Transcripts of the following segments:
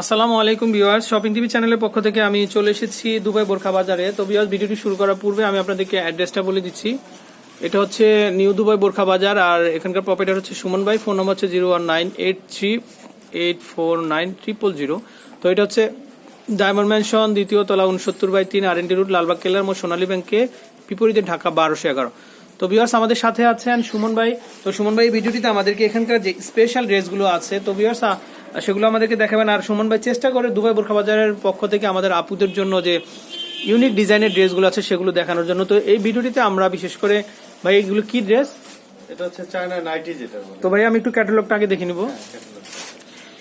আসসালামু আলাইকুম viewers shopping TV চ্যানেলের পক্ষ থেকে আমি চলে এসেছি দুবাই বোরখা বাজারে। তো ভিউয়ার্স, ভিডিওটি শুরু করার পূর্বে আমি আপনাদেরকে অ্যাড্রেসটা বলে দিচ্ছি। এটা হচ্ছে নিউ দুবাই বোরখা বাজার, আর এখানকার প্রপার্টার হচ্ছে সুমন ভাই ফোন নম্বর হচ্ছে zero one nine eight three eight four nine triple zero তো এটা হচ্ছে ডায়মন্ড ম্যানশন দ্বিতীয় তলা উনসত্তর বাই তিন আর এন রুট লালবাগ কেলার মোট সোনালী ব্যাংকে, বিপরীতে ঢাকা বারোশো এগারো। তো ভিউয়ার্স, আমাদের সাথে আছেন সুমন ভাই। তো সুমন ভাই ভিডিওটিতে আমাদেরকে এখানকার যে স্পেশাল ড্রেসগুলো আছে, তো ভিউয়ার্স সেগুলো আমাদেরকে দেখাবেন। আর সুমন ভাই চেষ্টা করে দুবাই বোরখা বাজারের পক্ষ থেকে আমাদের আপুদের জন্য যে ইউনিক ডিজাইনের ড্রেসগুলো আছে সেগুলো দেখানোর জন্য। তো এই ভিডিওটিতে আমরা বিশেষ করে ভাই এগুলো কি ড্রেস এটা হচ্ছে চায়না নাইটি যেটা তো ভাই আমি একটু ক্যাটালগটা আগে দেখে নিব।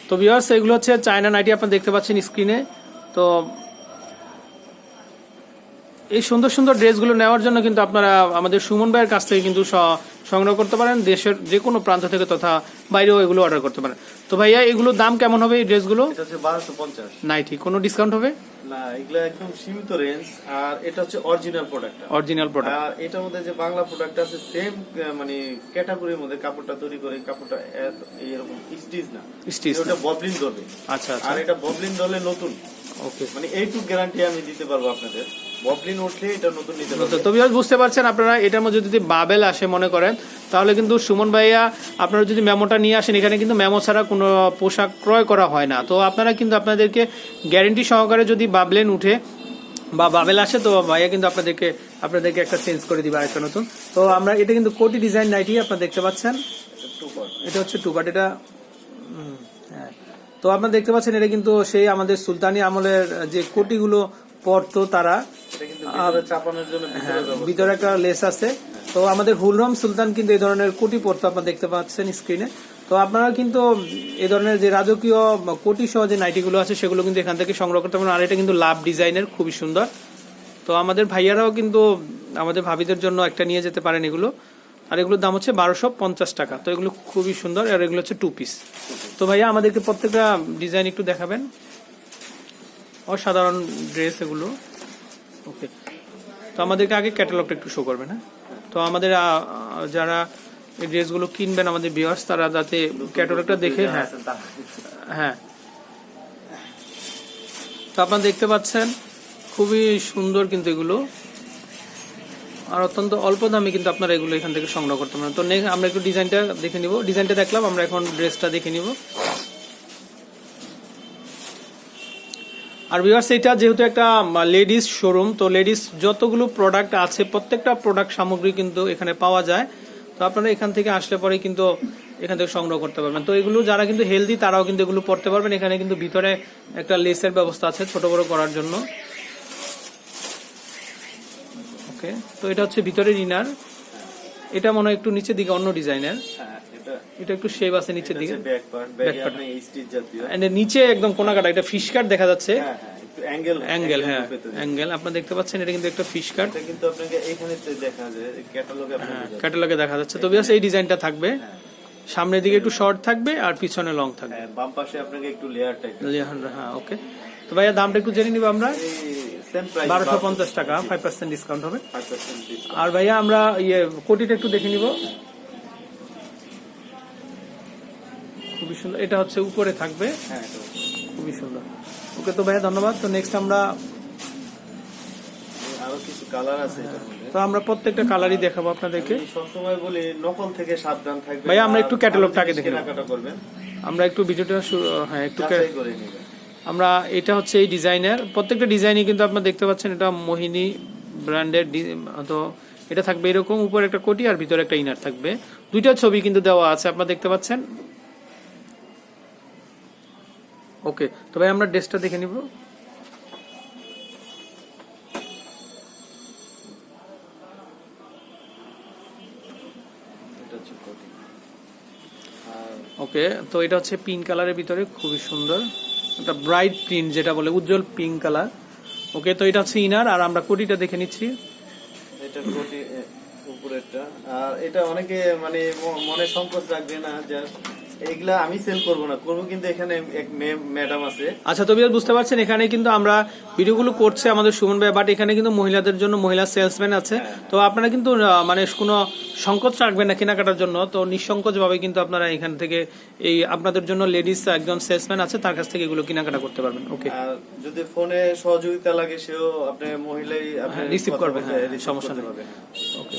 তো ভিউয়ার্স এগুলো হচ্ছে চায়না নাইটি আপনারা দেখতে পাচ্ছেন স্ক্রিনে তো এই সুন্দর সুন্দর ড্রেসগুলো নেওয়ার জন্য কিন্তু আপনারা আমাদের সুমন ভাইয়ের কাছ থেকে কিন্তু সংগ্রহ করতে পারেন দেশের যে কোনো প্রান্ত থেকে তথা বাইরেও এগুলো অর্ডার করতে পারেন। তো ভাইয়া এগুলোর দাম কেমন হবে এই ড্রেসগুলো? নাইটি কোনো ডিসকাউন্ট হবে? না এগুলো একদম সীমিত রেঞ্জ আর এটা হচ্ছে অরিজিনাল প্রোডাক্ট অরিজিনাল প্রোডাক্ট আর এটার মধ্যে যে বাংলা প্রোডাক্ট আছে সেম মানে ক্যাটাগরির মধ্যে কাপড়টা তৈরি করে কাপড়টা এত- এরকম স্টিচ না। স্টিচ ওটা ববলিন আচ্ছা আচ্ছা। আর এটা ববলিন ধরলে নতুন। ওকে মানে এইটুক গ্যারান্টি আমি দিতে পারব আপনাদের। ববলিন উঠলে এটা নতুন নিতে তো বিয়াস বুঝতে পারছেন আপনারা এটার মধ্যে যদি বাবেল আসে মনে করেন তাহলে কিন্তু সুমন ভাইয়া আপনারা যদি মেমোটা নিয়ে আসেন এখানে কিন্তু মেমো ছাড়া কোনো পোশাক ক্রয় করা হয় না। তো আপনারা কিন্তু আপনাদেরকে গ্যারেন্টি সহকারে যদি বাবলেন উঠে বা বাবেল আসে তো ভাইয়া কিন্তু আপনাদেরকে আপনাদেরকে একটা চেঞ্জ করে দিবে আরেকটা নতুন। তো আমরা এটা কিন্তু কোটি ডিজাইন নাইটি আপনারা দেখতে পাচ্ছেন। এটা হচ্ছে টু বাট এটা হ্যাঁ। তো আপনারা দেখতে পাচ্ছেন এটা কিন্তু সেই আমাদের সুলতানি আমলের যে কোটিগুলো পরতো তারা ভিতরে ভিতরে হ্যাঁ ব্যবস্থা। একটা লেস আছে। তো আমাদের হুলরম সুলতান কিন্তু এই ধরনের কোটি পড়তো আপনারা দেখতে পাচ্ছেন স্ক্রিনে তো আপনারা কিন্তু এই ধরনের যে রাজকীয় কোটি সহ যে নাইটিগুলো আছে সেগুলো কিন্তু এখান থেকে সংগ্রহ করতে পারেন আর এটা কিন্তু লাভ ডিজাইনের খুবই সুন্দর। তো আমাদের ভাইয়ারাও কিন্তু আমাদের ভাবিদের জন্য একটা নিয়ে যেতে পারেন এগুলো। আর এগুলোর দাম হচ্ছে বারোশো পঞ্চাশ টাকা। তো এগুলো খুবই সুন্দর আর এগুলো হচ্ছে টু পিস তো ভাইয়া আমাদেরকে প্রত্যেকটা ডিজাইন একটু দেখাবেন। অসাধারণ ড্রেস এগুলো। ওকে। তো আমাদেরকে আগে ক্যাটালগটা একটু শো করবেন হ্যাঁ? তো আমাদের যারা এই ড্রেসগুলো কিনবেন, আমাদের ভিউয়ার্স তারা যাতে ক্যাটালগটা দেখে হ্যাঁ। হ্যাঁ। তো আপনারা দেখতে পাচ্ছেন, খুবই সুন্দর কিন্তু এগুলো। আর অত্যন্ত অল্প দামে কিন্তু আপনারা এগুলো এখান থেকে সংগ্রহ করতে পারেন। তো নেক্সট, আমরা একটু ডিজাইনটা দেখে নিব। ডিজাইনটা দেখলাম, আমরা এখন ড্রেসটা দেখে নিব। আর ভিউয়ার্স এটা যেহেতু একটা লেডিস শোরুম তো লেডিস যতগুলো প্রোডাক্ট আছে, প্রত্যেকটা প্রোডাক্ট সামগ্রী কিন্তু এখানে পাওয়া যায়। তো আপনারা এখান থেকে আসলে পরে কিন্তু এখান থেকে সংগ্রহ করতে পারবেন। তো এগুলো যারা কিন্তু হেলদি তারাও কিন্তু এগুলো পড়তে পারবেন। এখানে কিন্তু ভিতরে একটা লেসের ব্যবস্থা আছে ছোট বড় করার জন্য। ওকে তো এটা হচ্ছে ভিতরের ইনার এটা মনে হয় একটু নিচের দিকে অন্য ডিজাইনের এটা। একটু শেপ আছে নিচের দিকে। ব্যাক পার্ট আপনি স্টিচ জাতীয়। এর নিচে একদম কোনা কাটা একটা ফিশ কাট দেখা যাচ্ছে। হ্যাঁ হ্যাঁ অ্যাঙ্গেল অ্যাঙ্গেল হ্যাঁ অ্যাঙ্গেল আপনারা দেখতে পাচ্ছেন এটা কিন্তু একটা ফিশ কাট এটা কিন্তু আপনাকে এখানে দেখা যায় ক্যাটালগে আপনি হ্যাঁ বোঝা যায়। ক্যাটালগে দেখা যাচ্ছে। তো বিয়াস এই ডিজাইনটা থাকবে। সামনের দিকে একটু শর্ট থাকবে আর পিছনে লং থাকবে। হ্যাঁ বাম পাশে আপনাকে একটু লেয়ার টাইপ হ্যাঁ ওকে তো ভাইয়া দামটা একটু জেনে নিব আমরা। এই বারোশো পঞ্চাশ টাকা ফাইভ পার্সেন্ট ডিসকাউন্ট হবে। আর ভাইয়া আমরা ইয়ে কোটিটা একটু দেখে নিব। সুন্দর। এটা হচ্ছে উপরে থাকবে। হ্যাঁ খুবই সুন্দর। ওকে তো ভাইয়া ধন্যবাদ। তো নেক্সট আমরা আরও কিছু কালার আছে তো আমরা প্রত্যেকটা কালারই দেখাবো আপনাদেরকে। সবসময় বলি নকল থেকে সাবধান থাকবেন ভাইয়া, আমরা একটু ক্যাটালগটা আগে দেখে করবেন। আমরা একটু ভিডিওটা হ্যাঁ একটু আমরা এটা হচ্ছে এই ডিজাইনের। প্রত্যেকটা ডিজাইনই কিন্তু আপনারা দেখতে পাচ্ছেন এটা মোহিনী ব্র্যান্ডের তো এটা থাকবে এরকম উপরে একটা কোটি আর ভিতরে একটা ইনার থাকবে। দুইটা ছবি কিন্তু দেওয়া আছে আপনারা দেখতে পাচ্ছেন। ওকে তো ভাই আমরা ড্রেসটা দেখে নিব। ওকে তো এটা হচ্ছে পিঙ্ক কালারের ভিতরে খুবই সুন্দর। একটা ব্রাইট প্রিন্ট যেটা বলে উজ্জ্বল পিঙ্ক কালার ওকে তো এটা হচ্ছে ইনার আর আমরা কোটিটা দেখে নিচ্ছি। এটা কোটি উপরেরটা। আর এটা অনেকে মানে মনে সংকোচ রাখবে না যে এগুলা আমি সেল করব না করব কিন্তু এখানে এক ম্যাডাম আছে। আচ্ছা তো বিয়ার বুঝতে পারছেন এখানে কিন্তু আমরা ভিডিওগুলো করছে আমাদের সুমন ভাই বাট এখানে কিন্তু মহিলাদের জন্য মহিলা সেলসম্যান আছে। তো আপনারা কিন্তু মানে কোনো সংকোচ রাখবেন না কেনাকাটার জন্য তো নিঃসংকোচ ভাবে কিন্তু আপনারা এখান থেকে এই আপনাদের জন্য লেডিস একজন সেলসম্যান আছে তার কাছ থেকে এগুলো কেনাকাটা করতে পারবেন। ওকে যদি ফোনে সহযোগিতা লাগে সেও আপনি মহিলাই আপনি হ্যাঁ, receive কথা করবে, বলতে- হ্যাঁ, সমস্যা নেই। হ্যাঁ। ওকে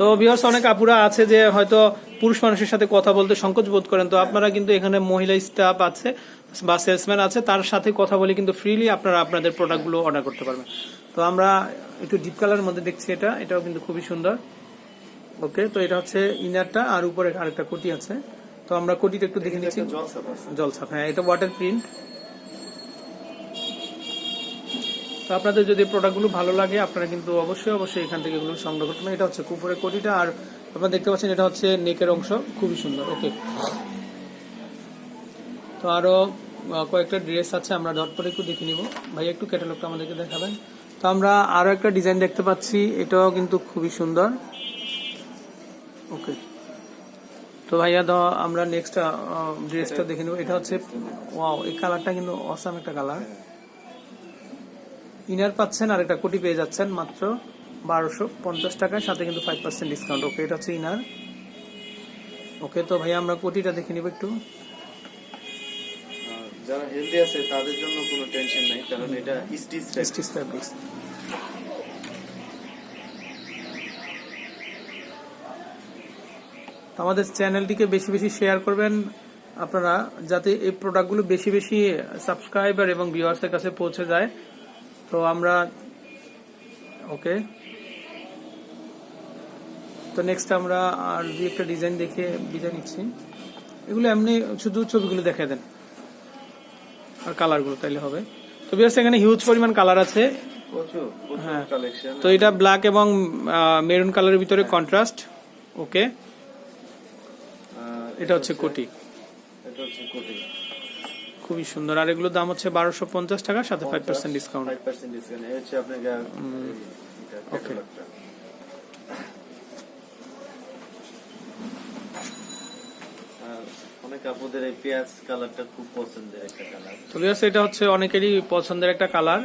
তো বিয়ার্স অনেক আপুরা আছে যে হয়তো পুরুষ মানুষের সাথে কথা বলতে সংকোচ বোধ করেন। তো আপনারা কিন্তু এখানে মহিলা স্টাফ আছে বা সেলসম্যান আছে তার সাথে কথা বলে কিন্তু ফ্রিলি আপনারা আপনাদের প্রোডাক্টগুলো অর্ডার করতে পারবেন। তো আমরা একটু ডিপ কালারের মধ্যে দেখছি এটা এটাও কিন্তু খুবই সুন্দর। ওকে তো এটা হচ্ছে ইনারটা আর উপরে আরেকটা কোটি আছে। তো আমরা কোটিটা একটু দেখে নিচ্ছি। জলসাপ হ্যাঁ এটা ওয়াটার প্রিন্ট তো আপনাদের যদি প্রোডাক্টগুলো ভালো লাগে আপনারা কিন্তু অবশ্যই অবশ্যই এখান থেকে এগুলো সংগ্রহ করতে এটা হচ্ছে কুপুরের কোটিটা আর আপনারা দেখতে পাচ্ছেন এটা হচ্ছে নেকের অংশ। খুবই সুন্দর ওকে। তো আরও আহ, কয়েকটা ড্রেস আছে আমরা ঝট করে একটু দেখে নিব। ভাই একটু ক্যাটালগটা আমাদেরকে দেখাবেন। তো আমরা আরও একটা ডিজাইন দেখতে পাচ্ছি এটাও কিন্তু খুবই সুন্দর। ওকে। তো ভাইয়া দাও আমরা নেক্সট ড্রেসটা দেখে নেব। এটা হচ্ছে ওয়াও এই কালারটা কিন্তু অসাম একটা কালার ইনার পাচ্ছেন আর একটা কোটি পেয়ে যাচ্ছেন মাত্র বারোশো পঞ্চাশ টাকায় সাথে কিন্তু ফাইভ পার্সেন্ট ডিসকাউন্ট ওকে এটা হচ্ছে ইনার ওকে তো ভাইয়া আমরা কোটিটা দেখে নিব একটু। যারা হেলদি আছে তাদের জন্য কোনো টেনশন নাই কারণ এটা স্টিচ স্টিচ ফ্যাব্রিক্স আমাদের চ্যানেলটিকে বেশি বেশি শেয়ার করবেন। আপনারা যাতে এই প্রোডাক্টগুলো বেশি বেশি সাবস্ক্রাইবার এবং ভিউয়ার্সের কাছে পৌঁছে যায়। তো আমরা ওকে। তো নেক্সট আমরা আর দুই একটা ডিজাইন দেখে বিদায় নিচ্ছি। এগুলো এমনি শুধু ছবিগুলো দেখে দেন আর কালারগুলো তাইলে হবে। তো বিয়ার্স এখানে হিউজ পরিমাণ কালার আছে। হ্যাঁ। তো এটা ব্ল্যাক এবং মেরুন কালারের ভিতরে কন্ট্রাস্ট ওকে। এটা হচ্ছে কোটি। এটা হচ্ছে কোটি। খুবই সুন্দর। আর এগুলোর দাম হচ্ছে বারোশো পঞ্চাশ টাকা সাথে ফাইভ পার্সেন্ট ডিসকাউন্ট এই আপনার গা- এটা পেঁয়াজ কালারটা খুব পছন্দের একটা কালার। হচ্ছে অনেকেরই পছন্দের একটা কালার।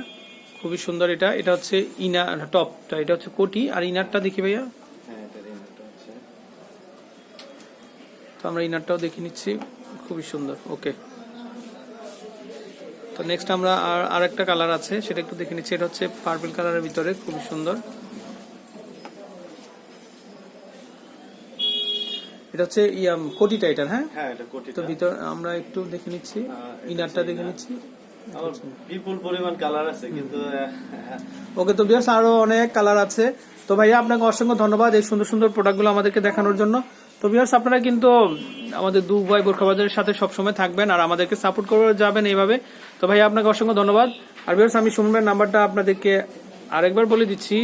খুবই সুন্দর এটা। এটা হচ্ছে ইনার টপটা এটা হচ্ছে কোটি। আর ইনারটা দেখি ভাইয়া। হ্যাঁ তো আমরা ইনারটাও দেখে নিচ্ছি। খুবই সুন্দর ওকে তো নেক্সট আমরা আর আরেকটা কালার আছে সেটা একটু দেখে নিচ্ছি। এটা হচ্ছে পার্পল কালারের ভিতরে খুবই সুন্দর। এটা হচ্ছে ইয়াম কোটি টাইটার হ্যাঁ? হ্যাঁ এটা কোটি তো ভিতর আমরা একটু দেখে নিচ্ছি ইনারটা দেখে নিচ্ছি। বিপুল পরিমাণ কালার আছে কিন্তু ওকে তো বিয়াস আরও অনেক কালার আছে। তো ভাইয়া আপনাকে অসংখ্য ধন্যবাদ এই সুন্দর সুন্দর প্রোডাক্টগুলো আমাদেরকে দেখানোর জন্য। তো বিয়ার্স আপনারা কিন্তু আমাদের দুবাই বোরখাবাজারের সাথে সবসময় থাকবেন আর আমাদেরকে সাপোর্ট করে যাবেন এইভাবে। তো ভাইয়া আপনাকে অসংখ্য ধন্যবাদ। আর বিয়ার্স আমি ভাইয়ের নাম্বারটা আপনাদেরকে আরেকবার বলে দিচ্ছি।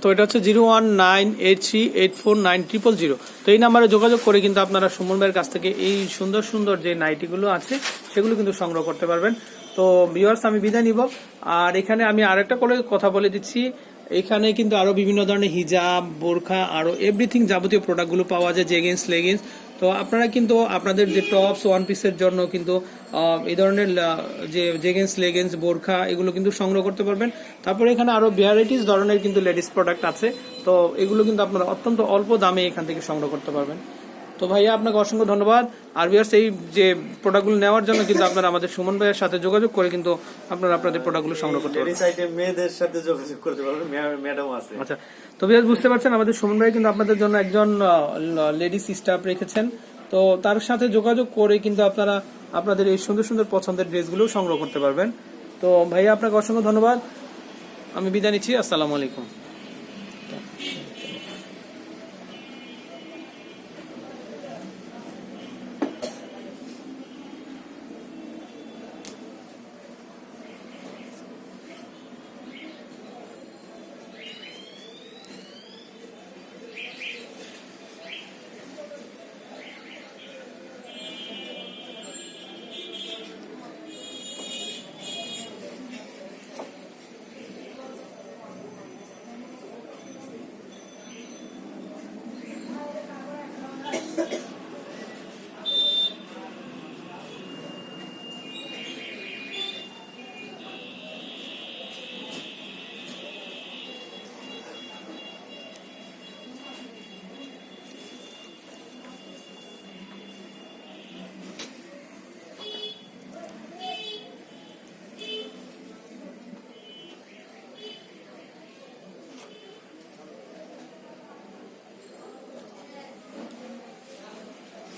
তো এটা হচ্ছে zero one nine eight three eight four nine triple zero. তো এই নাম্বারে যোগাযোগ করে কিন্তু আপনারা সুমন ভাইয়ের কাছ থেকে এই সুন্দর সুন্দর যে নাইটিগুলো আছে, সেগুলো কিন্তু সংগ্রহ করতে পারবেন। তো ভিউয়ার্স আমি বিদায় নিব। আর এখানে আমি আরেকটা করে কথা বলে দিচ্ছি। এখানে কিন্তু আরও বিভিন্ন ধরনের হিজাব, বোরখা, আরও এভরিথিং যাবতীয় প্রোডাক্টগুলো পাওয়া যায় জেগিন্স লেগিংস তো আপনারা কিন্তু আপনাদের যে টপস ওয়ান পিসের জন্য কিন্তু এই ধরনের যে জেগেন্স লেগেন্স বোরখা, এগুলো কিন্তু সংগ্রহ করতে পারবেন। তারপরে এখানে আরও ভ্যারাইটিস ধরনের কিন্তু লেডিস প্রোডাক্ট আছে। তো এগুলো কিন্তু আপনারা অত্যন্ত অল্প দামে এখান থেকে সংগ্রহ করতে পারবেন। তো ভাইয়া আপনাকে অসংখ্য ধন্যবাদ। আর বিয়ার্স এই যে প্রোডাক্টগুলো নেওয়ার জন্য কিন্তু আপনারা আমাদের সুমন ভাইয়ের সাথে যোগাযোগ করে কিন্তু আপনারা আপনাদের প্রোডাক্টগুলো সংগ্রহ করতে পারবেন। লেডিস আইটেম মেয়েদের সাথে যোগাযোগ করতে পারবেন ম্যাডাম আছে। আচ্ছা তো বিয়াস বুঝতে পারছেন আমাদের সুমন ভাই কিন্তু আপনাদের জন্য একজন লেডিস স্টাফ রেখেছেন। তো তার সাথে যোগাযোগ করে কিন্তু আপনারা আপনাদের এই সুন্দর সুন্দর পছন্দের ড্রেসগুলো সংগ্রহ করতে পারবেন। তো ভাইয়া আপনাকে অসংখ্য ধন্যবাদ। আমি বিদায় নিচ্ছি আসসালামু আলাইকুম।